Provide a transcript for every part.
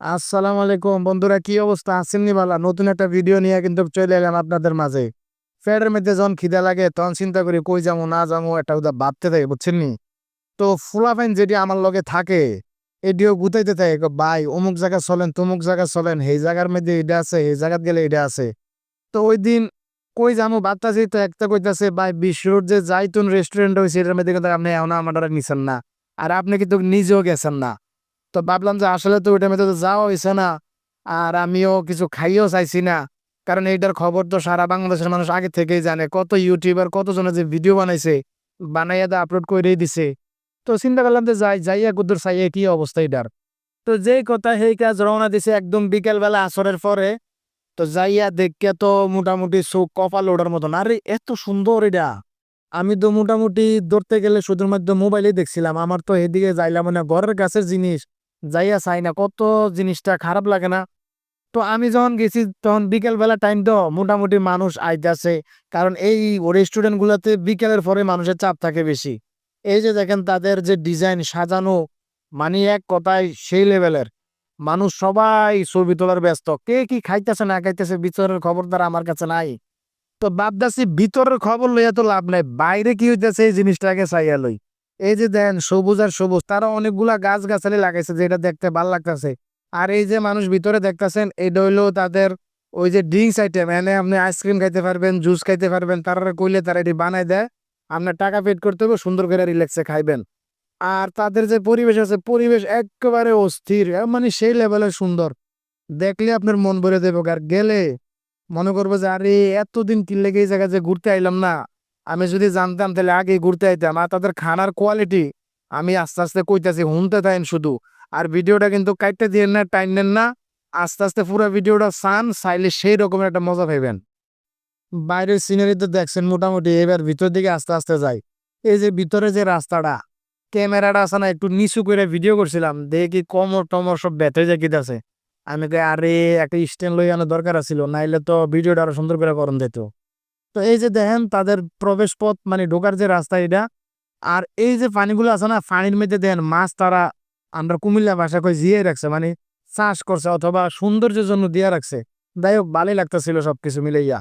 আসসালামু আলাইকুম। বন্ধুরা, কি অবস্থা? আছেন নি বালা নতুন একটা ভিডিও নিয়ে কিন্তু চলে এলাম আপনাদের মাঝে। ফ্যাটের মধ্যে যখন খিদা লাগে, তখন চিন্তা করি, কই যাব, না যাব একটা উদা ভাবতে থাকে, বুঝছেন নি? তো ফুলাফাইন যেটি আমার লগে থাকে, এটিও গুতাইতে থাকে ভাই, অমুক জায়গা চলেন, তমুক জায়গা চলেন, এই জায়গার মধ্যে এটা আছে, এই জায়গাত গেলে এটা আছে। তো ওই দিন কই যাব ভাবতাছি, তো একটা কইতাছে, ভাই বিশ্বর যে যাইতুন রেস্টুরেন্ট হয়েছে এটার মধ্যে কিন্তু আপনি এমন আমার নিছেন না। আর আপনি কিন্তু নিজেও গেছেন না। তো ভাবলাম যে আসলে তো ওইটার মধ্যে তো যাওয়া হয়েছে না, আর আমিও কিছু খাইও চাইছি না। কারণ এইটার খবর তো সারা বাংলাদেশের মানুষ আগে থেকেই জানে, কত ইউটিউবার কতজনে যে ভিডিও বানাইছে, বানাইয়া দা আপলোড করেই দিছে। তো চিন্তা করলাম যে যাই, যাইয়া কুদ্দুর চাইয়া কি অবস্থা এটার তো যেই কথা সেই কাজ রওনা দিছে একদম বিকেলবেলা আসরের পরে, তো যাইয়া দেখে তো মোটামুটি চোখ কপাল ওড়ার মতন। আরে, এত সুন্দর এটা। আমি তো মোটামুটি ধরতে গেলে শুধুমাত্র মোবাইলেই দেখছিলাম। আমার তো এদিকে যাইলাম মানে ঘরের কাছের জিনিস। যাইয়া চাই না, কত জিনিসটা খারাপ লাগে না। তো আমি যখন গেছি, তখন বিকেলবেলা টাইম তো মোটামুটি মানুষ আইতাছে, কারণ এই রেস্টুরেন্ট গুলাতে বিকেলের পরে মানুষের চাপ থাকে বেশি। এই যে দেখেন, তাদের যে ডিজাইন সাজানো মানে এক কথায় সেই লেভেলের মানুষ সবাই ছবি তোলার ব্যস্ত। কে কি খাইতেছে, না খাইতেছে, ভিতরের খবর দ্বারা আমার কাছে নাই। তো ভাবতাছি, ভিতরের খবর লইয়া তো লাভ নাই, বাইরে কি হইতেছে, এই জিনিসটাকে চাইয়া লই। এই যে দেন সবুজ আর সবুজ, তারা অনেকগুলা গাছ গাছালি লাগাইছে যেটা দেখতে ভালো লাগতেছে। আর এই যে মানুষ ভিতরে দেখতেছেন, এটা হইল তাদের ওই যে ড্রিঙ্কস আইটেম। এনে আপনি আইসক্রিম খাইতে পারবেন, জুস খাইতে পারবেন, তারা কইলে তারা এটি বানাই দেয়। আপনার টাকা পেড করতে হবে, সুন্দর করে রিল্যাক্সে খাইবেন। আর তাদের যে পরিবেশ আছে, পরিবেশ একেবারে অস্থির মানে সেই লেভেলে সুন্দর। দেখলে আপনার মন ভরে দেবে আর গেলে মনে করব যে, আরে, এতদিন কি লেগে এই জায়গায় যে ঘুরতে আইলাম না? আমি যদি জানতাম তাহলে আগে ঘুরতে আইতাম। আর তাদের খানার কোয়ালিটি আমি আস্তে আস্তে কইতাছি, শুনতে থাকেন শুধু। আর ভিডিওটা কিন্তু কাটতে দিয়ে না টাইম নেন না, আস্তে আস্তে পুরো ভিডিওটা চান, চাইলে সেই রকমের একটা মজা পাইবেন। বাইরের সিনারি তো দেখছেন মোটামুটি, এবার ভিতর দিকে আস্তে আস্তে যাই। এই যে ভিতরে যে রাস্তাটা, ক্যামেরাটা আছে না, একটু নিচু করে ভিডিও করছিলাম, দেখি কমর টমর সব ব্যথে যাকিতেছে আমি কই, আরে, একটা স্ট্যান্ড লই আনার দরকার ছিল নাইলে তো ভিডিওটা আরও সুন্দর করে করন দিত। তো এই যে দেখেন তাদের প্রবেশ পথ মানে ঢোকার যে রাস্তা এটা, আর এই যে পানিগুলো আছে না, পানির মধ্যে দেখেন মাছ তারা আমরা কুমিল্লা ভাষা কই জিয়ে রাখছে মানে চাষ করছে অথবা সৌন্দর্যের জন্য দিয়ে রাখছে। যাই হোক, ভালোই লাগতেছিল সব সবকিছু মিলাইয়া।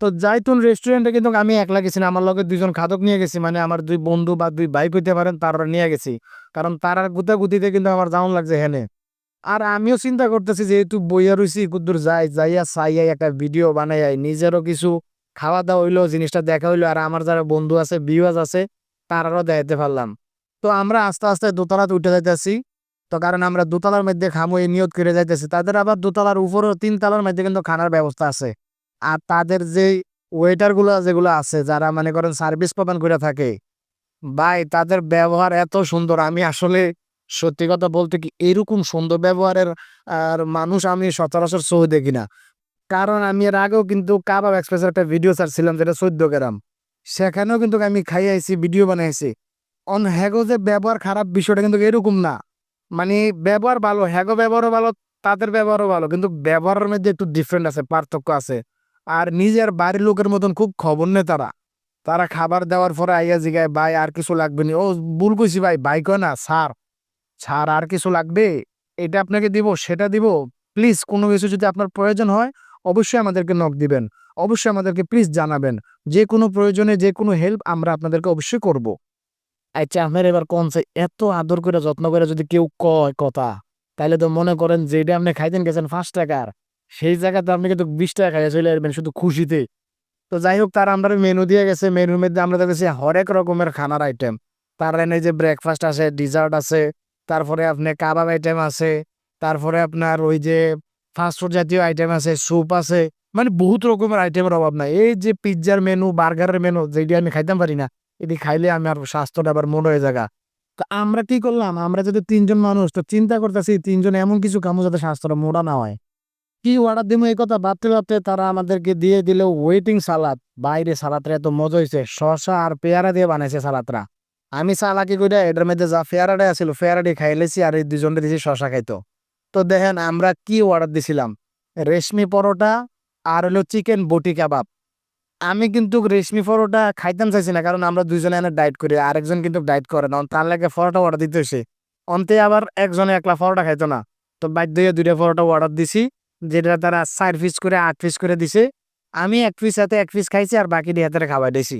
তো যাইতুন রেস্টুরেন্টে কিন্তু আমি একলা গেছি না, আমার লগে দুইজন খাদক নিয়ে গেছি মানে আমার দুই বন্ধু বা দুই বাইক হইতে পারেন তারা নিয়ে গেছি। কারণ তারার তারা গুতাগুতিতে কিন্তু আমার যাওন লাগছে হেনে। আর আমিও চিন্তা করতেছি, যেহেতু বইয়া রইছি, কুদ্দুর যাই, যাইয়া চাইয়া একটা ভিডিও বানাই নিজেরও কিছু খাওয়া দাওয়া হইল, জিনিসটা দেখা হইল, আর আমার যারা বন্ধু আছে বিওয়াজ আছে, তারারও দেখাইতে পারলাম। তো আমরা আস্তে আস্তে দোতলাতে উঠে যাইতেছি। তো কারণ আমরা দোতলার মধ্যে খামো, এই নিয়ত করে যাইতেছি। তাদের আবার দোতলার উপরও তিন তলার মধ্যে কিন্তু খানার ব্যবস্থা আছে। আর তাদের যে ওয়েটারগুলো যেগুলো আছে, যারা মনে করেন সার্ভিস প্রদান করে থাকে, ভাই, তাদের ব্যবহার এত সুন্দর। আমি আসলে সত্যি কথা বলতে কি, এরকম সুন্দর ব্যবহারের, আর মানুষ আমি সচরাচর সহ দেখি না। কারণ আমি এর আগেও কিন্তু কাবাব এক্সপ্রেসের একটা ভিডিও ছাড়ছিলাম, যেটা চোদ্দ গ্রাম। সেখানেও কিন্তু আমি খাই আইছি ভিডিও বানাইছি। অন হ্যাগো যে ব্যবহার খারাপ বিষয়টা কিন্তু এরকম না। মানে ব্যবহার ভালো, হ্যাগো ব্যবহারও ভালো, তাদের ব্যবহারও ভালো, কিন্তু ব্যবহারের মধ্যে একটু ডিফারেন্ট আছে, পার্থক্য আছে। আর নিজের বাড়ির লোকের মতন খুব খবর নেই তারা। তারা খাবার দেওয়ার পরে আইয়া জিগায়, ভাই, আর কিছু লাগবে নি। ও ভুল কইছি, ভাই ভাই কয় না স্যার স্যার আর কিছু লাগবে? এটা আপনাকে দিব, সেটা দিব। প্লিজ কোনো কিছু যদি আপনার প্রয়োজন হয় অবশ্যই আমাদেরকে নক দিবেন। অবশ্যই আমাদেরকে প্লিজ জানাবেন। যে কোনো প্রয়োজনে যে কোনো হেল্প আমরা আপনাদেরকে অবশ্যই করব। আচ্ছা আপনার এবার কোন এত আদর করে, যত্ন করে যদি কেউ কয় কথা, তাইলে তো মনে করেন যে এটা আপনি খাইতেন গেছেন পাঁচ টাকার। সেই জায়গাতে আপনি কিন্তু বিশ টাকা খাইয়া চলে আসবেন শুধু খুশিতে। তো যাই হোক, তারা আমরা মেনু দিয়ে গেছে। মেনুর মধ্যে আমরা দেখেছি হরেক রকমের খানার আইটেম তার এনে যে ব্রেকফাস্ট আছে ডিজার্ট আছে, তারপরে আপনি কাবাব আইটেম আছে, তারপরে আপনার ওই যে ফাস্টফুড জাতীয় আইটেম আছে স্যুপ আছে মানে বহুত রকমের আইটেমের অভাব নাই। এই যে পিৎজার মেনু বার্গারের মেনু যেটি আমি খাইতাম পারি না, এটি খাইলে আমি আর স্বাস্থ্যটা আবার মনে হয়ে জায়গা তো আমরা কি করলাম? আমরা যদি তিনজন মানুষ, তো চিন্তা করতেছি তিনজন এমন কিছু কামো যাতে স্বাস্থ্যটা মোড়া না হয়। কি অর্ডার দিব এই কথা ভাবতে ভাবতে তারা আমাদেরকে দিয়ে দিল ওয়েটিং সালাদ বাইরে সালাদটা এত মজা হয়েছে শসা আর পেয়ারা দিয়ে বানাইছে সালাদটা আমি চালাকি করে এটার মধ্যে যা ফেয়ারাটাই আছিল ফেয়ারাটি খাইলেছি আর এই দুজনটা দিয়েছি শসা খাইতো। তো দেখেন আমরা কি অর্ডার দিছিলাম? রেশমি পরোটা আর হলো চিকেন বটি কাবাব। আমি কিন্তু রেশমি পরোটা খাইতাম চাইছি না, কারণ আমরা দুইজনে এনে ডায়েট করি, আরেকজন কিন্তু ডায়েট করে না তার লাগে পরোটা অর্ডার দিতে হয়েছে অন্তে আবার একজনে একলা পরোটা খাইতো না। তো বাধ্য হয়ে দুইটা পরোটা অর্ডার দিছি, যেটা তারা চার পিস করে, আট পিস করে দিছে। আমি এক পিস হাতে এক পিস খাইছি আর বাকি দিয়ে হাতে খাওয়াই দিছি।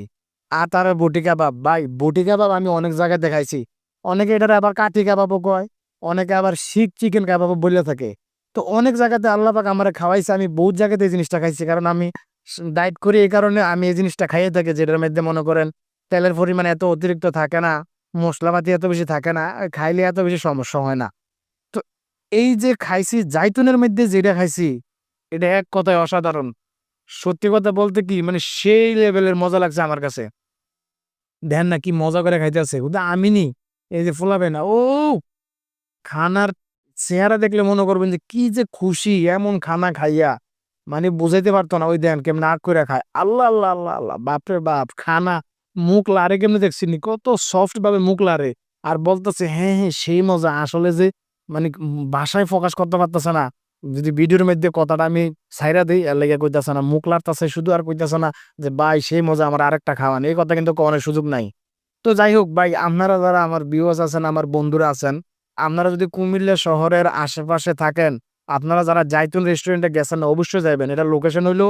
আর তার বটি কাবাব, ভাই, বটি কাবাব আমি অনেক জায়গায় দেখাইছি। অনেকে এটার আবার কাঠি কাবাবও কয়। অনেকে আবার শিখ চিকেন কাবাব বলে থাকে। তো অনেক জায়গাতে আল্লাহ পাক আমার খাওয়াইছে, আমি বহুত জায়গাতে এই জিনিসটা খাইছি। কারণ আমি ডায়েট করি এই কারণে আমি এই জিনিসটা খাইয়ে থাকি, যেটার মধ্যে মনে করেন তেলের পরিমাণ এত অতিরিক্ত থাকে না, মশলাপাতি এত বেশি থাকে না, খাইলে এত বেশি সমস্যা হয় না। তো এই যে খাইছি, জাইতুনের মধ্যে যেটা খাইছি, এটা এক কথায় অসাধারণ। সত্যি কথা বলতে কি মানে সেই লেভেলের মজা লাগছে আমার কাছে। দেন না কি মজা করে খাইতেছে কিন্তু আমি নি, এই যে ফোলাবে না, ও খানার চেহারা দেখলে মনে করবেন যে, কি যে খুশি, এমন খানা খাইয়া। মানে বুঝাইতে পারতো না, ওই দেন, কেমন আগ করে খায়? আল্লাহ আল্লাহ আল্লাহ আল্লাহ, বাপরে বাপ, খানা, মুখ লারে কেমনে দেখছি নি কত সফট ভাবে মুখ লারে। আর বলতেছে হ্যাঁ হ্যাঁ সেই মজা। আসলে যে মানে ভাষায় ফোকাস করতে পারতেছে না। যদি ভিডিওর মধ্যে কথাটা আমি সাইরা দিই আর লেগে কইতাছে না, মুখ লাড়তাছে শুধু আর কইতাছে না যে, ভাই, সেই মজা আমার আরেকটা খাওয়ান। এই কথা কিন্তু কখনোই সুযোগ নাই। তো যাই হোক, ভাই, আপনারা যারা আমার ভিউয়ার্স আছেন, আমার বন্ধুরা আছেন আপনারা যদি কুমিল্লা শহরের আশেপাশে থাকেন, আপনারা যারা জাইতুন রেস্টুরেন্টে গেছেন অবশ্যই যাবেন এটা লোকেশন হইল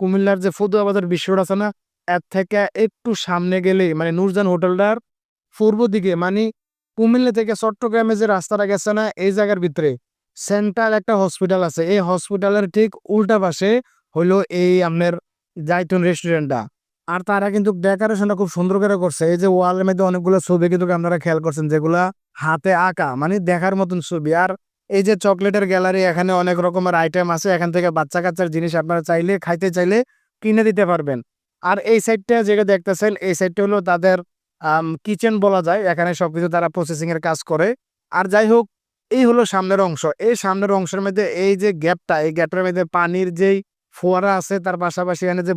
কুমিল্লার যে ফতুয়া বাজার বিশ্ব রোড আছে না, এর থেকে একটু সামনে গেলেই মানে নূরজান হোটেলটার পূর্ব দিকে মানে কুমিল্লা থেকে চট্টগ্রামে যে রাস্তাটা গেছে না, এই জায়গার ভিতরে সেন্ট্রাল একটা হসপিটাল আছে। এই হসপিটালের ঠিক উল্টা পাশে হইল এই আপনার জাইতুন রেস্টুরেন্টটা আর তারা কিন্তু ডেকোরেশনটা খুব সুন্দর করে করছে। এই যে ওয়ালের মধ্যে অনেকগুলো ছবি কিন্তু আপনারা খেয়াল করছেন, যেগুলা হাতে আঁকা মানে দেখার মতন ছবি। আর এই যে চকলেটের গ্যালারি এখানে অনেক রকমের আইটেম আছে। এখান থেকে বাচ্চা কাচ্চার জিনিস আপনারা চাইলে, খাইতে চাইলে কিনে দিতে পারবেন। আর এই সাইডটা যেটা দেখতেছেন, এই সাইডটা হলো তাদের কিচেন বলা যায়। এখানে সবকিছু তারা প্রসেসিং এর কাজ করে। আর যাই হোক, এই হলো সামনের অংশ। এই সামনের অংশের মধ্যে এই যে গ্যাপটা এই গ্যাপটার মধ্যে পানির যেই ফোয়ারা আছে, তার পাশাপাশি এখানে যে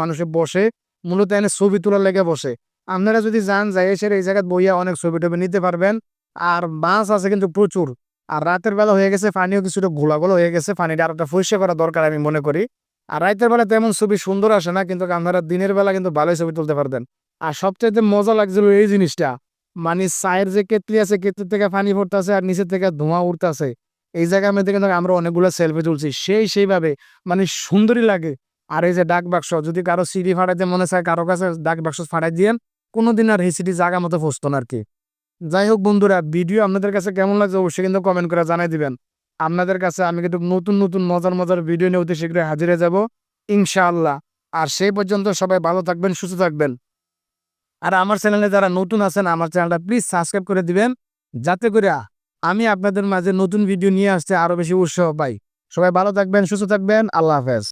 মানুষে বসে মূলত এনে ছবি তোলার লেগে বসে। আপনারা যদি যান, যাই এসে এই জায়গায় বইয়া অনেক ছবি টবি নিতে পারবেন। আর মাছ আছে কিন্তু প্রচুর। আর রাতের বেলা হয়ে গেছে পানিও কিছুটা ঘোলাঘোলা হয়ে গেছে। পানিটা আর একটা পরিষ্কার করা দরকার আমি মনে করি। আর রাতের বেলা তেমন ছবি সুন্দর আসে না, কিন্তু আপনারা দিনের বেলা কিন্তু ভালোই ছবি তুলতে পারবেন আর সবচাইতে মজা লাগছিল এই জিনিসটা। মানে চায়ের যে কেতলি আছে কেতলি থেকে পানি পড়তেছে আর নিচের থেকে ধোঁয়া উঠতেছে। এই জায়গার মধ্যে কিন্তু আমরা অনেকগুলো সেলফি তুলছি। সেই সেইভাবে মানে সুন্দরই লাগে। আর এই যে ডাক বাক্স, যদি কারও সিডি ফাটাইতে মনে চায় কারও কাছে ডাক বাক্স ফাটাই দিয়েন, কোনোদিন আর এই সিডি জায়গা মতো ফসতো না আর কি যাই হোক বন্ধুরা, ভিডিও আপনাদের কাছে কেমন লাগছে অবশ্যই কিন্তু কমেন্ট করে জানাই দিবেন। আপনাদের কাছে আমি কিন্তু নতুন নতুন, মজার মজার ভিডিও নিয়ে অতি শীঘ্রই হাজিরে যাব, ইনশাআল্লাহ। আর সেই পর্যন্ত সবাই ভালো থাকবেন, সুস্থ থাকবেন। আর আমার চ্যানেলে যারা নতুন আছেন, আমার চ্যানেলটা প্লিজ সাবস্ক্রাইব করে দিবেন, যাতে করে আমি আপনাদের মাঝে নতুন ভিডিও নিয়ে আসতে আরও বেশি উৎসাহ পাই। সবাই ভালো থাকবেন, সুস্থ থাকবেন, আল্লাহ হাফেজ।